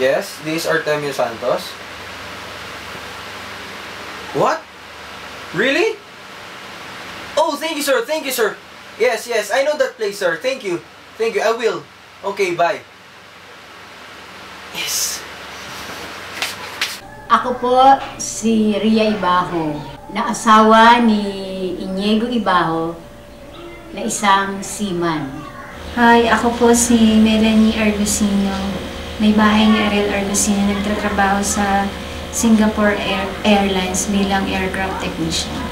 Yes, this is Artemio Santos. What? Really? Oh, thank you, sir. Thank you, sir. Yes, yes. I know that place, sir. Thank you. Thank you. I will. Okay, bye. Yes. Ako po si Ria Ibaho, na asawa ni Iniego Ibaho, na isang seaman. Hi, ako po si Melanie Argusino. May bahay ni Ariel Argusino. Nagtatrabaho sa Singapore Air Airlines bilang aircraft technician.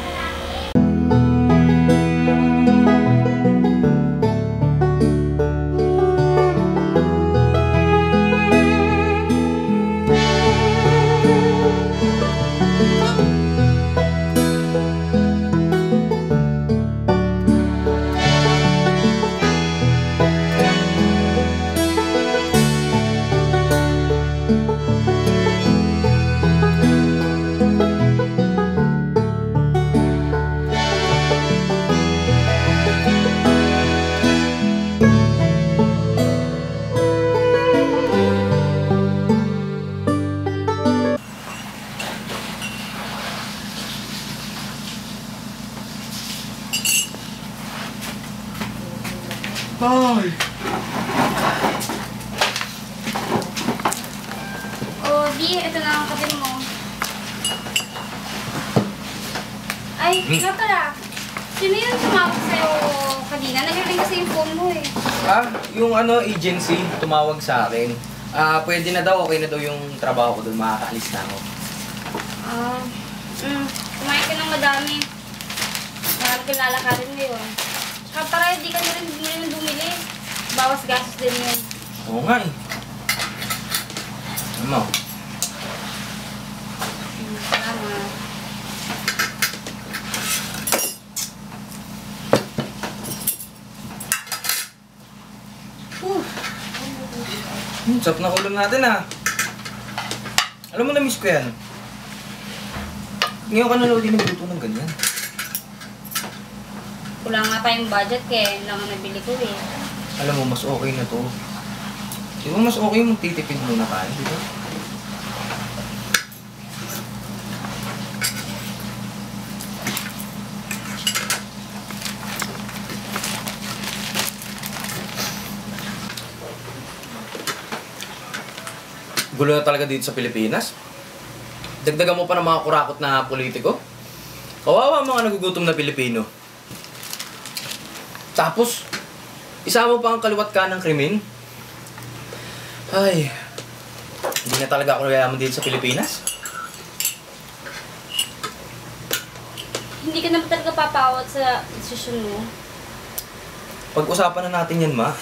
Ay. Oh, Di, ito na ang kape mo. Ay, Hmm. nga pala. Sino yung tumawag sa'yo kanina? Nag-ring kasi yung phone mo eh. Ah, yung ano, agency, tumawag sa akin. Ah, pwede na daw, okay na daw yung trabaho ko doon, makakaalis na ako. Ah, mm, kumain ka ng madami. Marami kang lalakarin ngayon. Tsaka para hindi ka na rin, hindi rin bumili. Bawas gastos din yun. Oo nga eh. Ano Salamat. Hmm, sarap na ulam natin ah. Alam mo, na-miss ko yan. Ngayon ka na lang din nagluto ng ganyan. Kulang nga pa yung budget kaya yun lang ang nabili ko eh. Alam mo, mas okay na to. Di ba mas okay yung titipid muna tayo, di ba? Gulo na talaga dito sa Pilipinas. Dagdagan mo pa ng mga kurakot na politiko. Kawawa ang mga nagugutom na Pilipino. Tapos, isama pa ang kaliwat ka ng krimen. Ay, hindi na talaga ako yayaman dito sa Pilipinas. Hindi ka naman talaga papawat sa desisyon mo. Pag-usapan na natin yan, ma.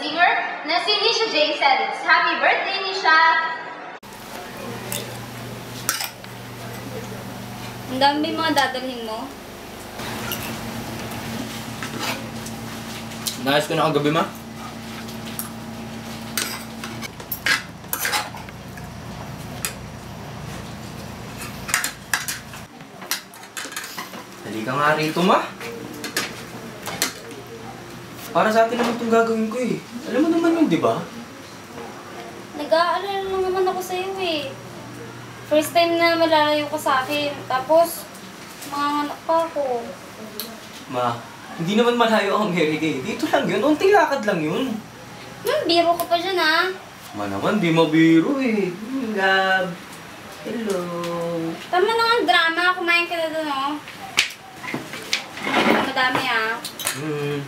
Singer na si Nisha J. Selitz. Happy birthday, Nisha! Ang dami mga dadalhin mo. Nais ko na kagabi, ma. Halika nga rito, ma. Para sa atin naman itong gagawin ko eh. Alam mo naman yun, di ba? Nag-aalala lang naman ako sa'yo eh. First time na malalayo ka sa akin. Tapos, mga anak pa ako. Ma, hindi naman malayo ang Amerika eh. Dito lang yun. Unting lakad lang yun. Hmm, biro ka pa dyan ah. Ma naman, di mabiro eh. Gab. Hello. Tama na ang drama. Kumain ka na doon oh. Madami ah. Hmm.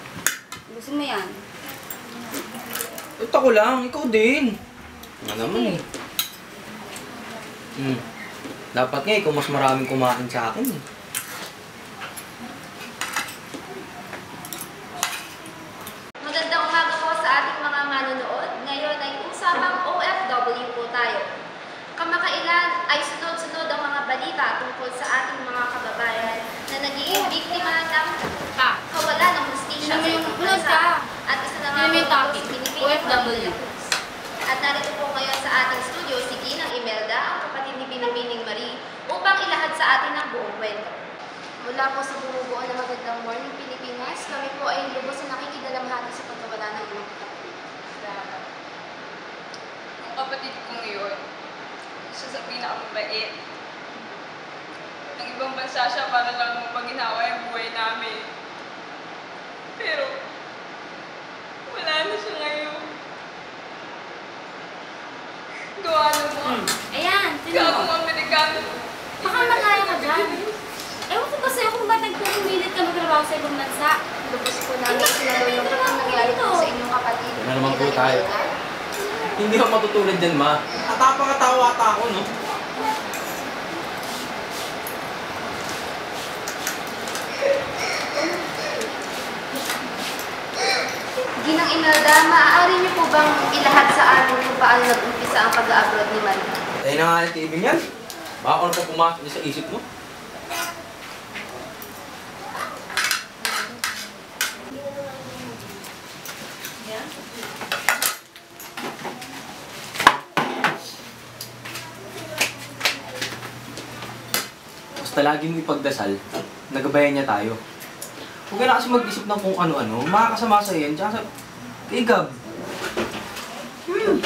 Gusto mo yan? Ito ko lang, ikaw din. Nga naman eh. Hmm. Dapat nga ikaw mas maraming kumain sa akin eh. Magandang umaga po sa ating mga manonood. Ngayon ay usapang OFW po tayo. Kamakailan ay sunod sa balita tungkol sa ating mga kababayan na nagiging biktima ng kawalan ng hustisya sa ibang bansa. At isa na nga Ano yung topic? OFW. At narito po ngayon sa ating studio si Ginang Imelda, ang kapatid ni Binibining Marie, upang ilahad sa atin ang buong kwento. Mula po sa bumubuo ng magandang morning Pilipinas, kami po ay lubos na nakikidalamhati sa pagkawala ng inyong kapatid. Salamat. Ang kapatid ko ngayon, isa sa pinakamabait. Ang ibang bansa siya para lang mapaginawa yung buhay namin. Pero, wala na siya ngayon. Gawa na mo. Ayan, sino mo? Gagong Amerikano. Baka malaya ka dyan. Ewan ko ba sa'yo kung ba't nagpupumilit ka magtrabaho sa ibang bansa? Lubos po namin sinalulungkot ang nangyari po sa inyong kapatid. Wala naman po tayo. Hindi ako matutulad dyan, ma. At napakatawa ata ako, no? Ginang Imelda, maaari niyo po bang ilahad sa amin kung paano nag-umpisa ang pag-abroad ni Marie? Tayo na nga ng TV niyan. Baka ano pa pumasok sa isip mo. Basta lagi mo ipagdasal, nagabayan niya tayo. Huwag na kasi mag-isip ng kung ano-ano, makakasama sa yan, tsaka sa... Kay Gab. Hmm.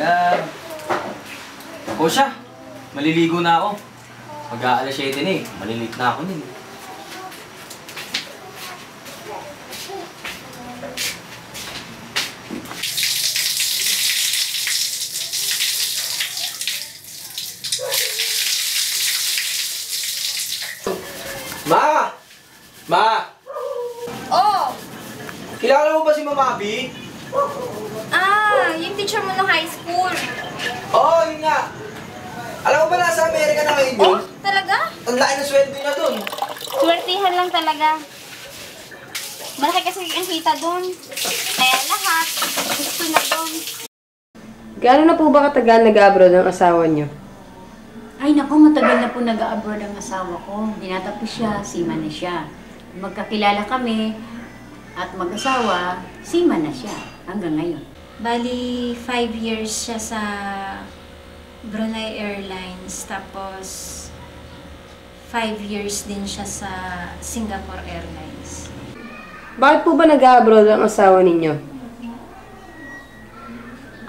Gab. O siya, maliligo na ako. Mag-aalas 7 na eh, malilit na ako nun. Ma! Oh! Kilala mo ba si Mama Abby? Ah, yung teacher mo ng high school. Oo, yun nga. Alam mo ba nasa Amerika na ngayon yun? Oh, talaga? Ang laki ng sweldo niya dun. Swertihan lang talaga. Malaki kasi ang kita doon. Kaya lahat, gusto na doon. Gaano na po ba katagal nag-abroad ang asawa niyo? Ay naku, matagal na po nag-abroad ang asawa ko. Dinatapos siya, seaman na siya. Magkakilala kami at mag-asawa, seaman na siya hanggang ngayon. Bali, five years siya sa Brunei Airlines. Tapos, five years din siya sa Singapore Airlines. Bakit po ba nag-abroad ang asawa ninyo?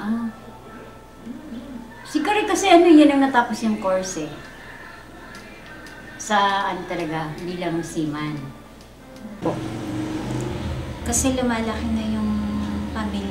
Ah. Siguro kasi ano yan ang natapos yung course eh. Sa ano talaga, bilang seaman. Kasi lumalaki na yung pamilya